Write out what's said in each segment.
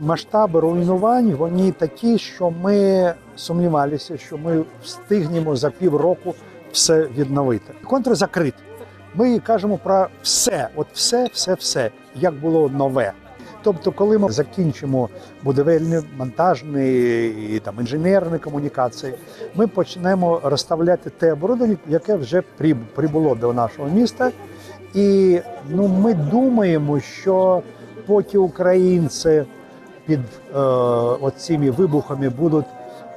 Масштаби руйнувань вони такі, що ми сумнівалися, що ми встигнемо за півроку все відновити. Контур закритий. Ми кажемо про все, от все, все, все, як було нове. Тобто, коли ми закінчимо будівельні, монтажні і там інженерні комунікації, ми почнемо розставляти те оборудовання, яке вже прибуло до нашого міста. І ну, ми думаємо, що поки українці під е, от цими вибухами будуть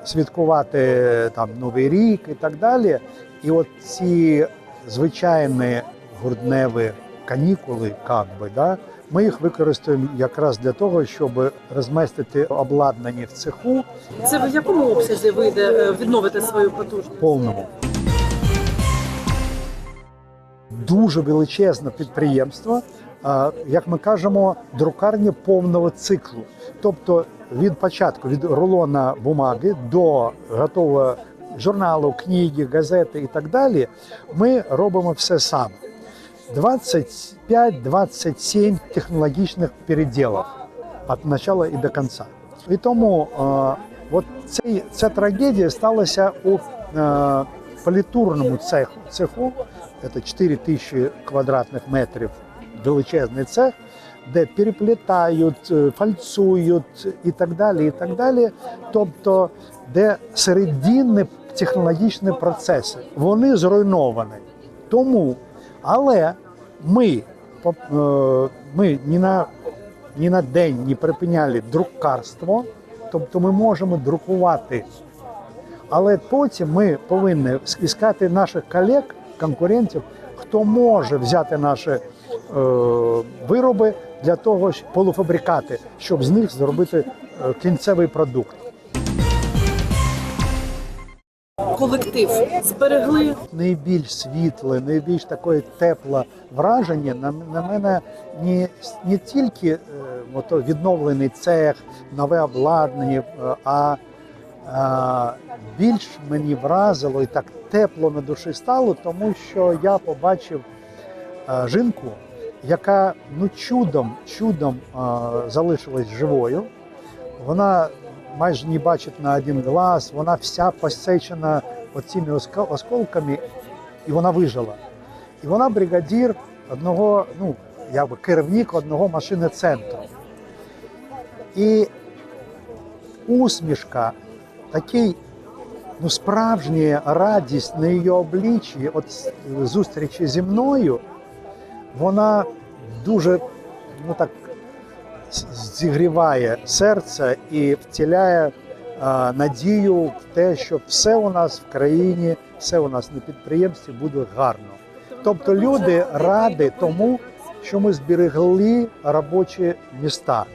святкувати там Новий рік і так далі. І от ці звичайні грудневі канікули, як би, да, ми їх використаємо якраз для того, щоб розмістити обладнання в цеху Це в якому обсязі вийде е, відновити свою потужність? повному. Дуже величезне підприємство, як ми кажемо, друкарня повного циклу. Тобто від початку, від рулона бумаги до готового журналу, книги, газети і так далі, ми робимо все саме. 25-27 технологічних переділів від початку і до кінця. І тому е, от цей, ця трагедія сталася у е, політурному цеху. цеху. Це 4 тисячі квадратних метрів величезний цех, де переплітають, е, фальцують і так далі. і так далі. Тобто, де серединні технологічні процеси, вони зруйновані. Тому, але ми, е, ми ні на ні на день не припиняли друкарство, тобто ми можемо друкувати. Але потім ми повинні іскати наших колег, конкурентів, хто може взяти наші вироби для того, щоб- полуфабрикати, щоб з них зробити е, кінцевий продукт. Колектив зберегли найбільш світле, найбільш таке тепле враження на, на мене не, не тільки е, ото відновлений цех, нове обладнання, е, а, а більш мені вразило і так тепло на душі стало, тому що я побачив е, жінку, яка ну чудом, чудом залишилась живою. Вона майже не бачить на один глаз, вона вся посечена оска- осколками, і вона вижила. І вона бригадір одного, ну, якби керівник одного машини центру. І усмішка, такий ну, справжня радість на її обличчі от зустрічі зі мною, вона дуже ну, так, зігріває серце і втіляє а, надію в те, що все у нас в країні, все у нас на підприємстві буде гарно. Тобто люди раді тому, що ми зберегли робочі міста.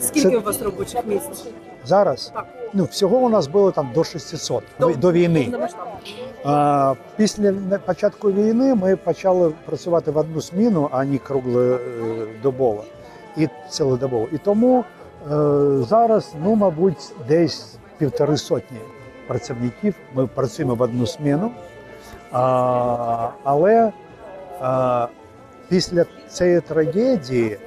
скільки Це- у вас робочих місць? Зараз ну, всього у нас було там до 600 До- до війни. А, після початку війни ми почали працювати в одну зміну, а не круглодобово і цілодобово. І тому е, зараз, ну, мабуть, десь півтори сотні працівників. Ми працюємо в одну зміну. А, але а, після цієї трагедії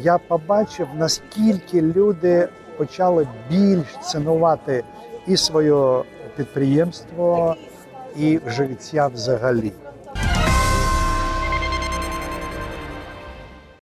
я побачив, наскільки люди почали більш цінувати і своє підприємство, і життя взагалі.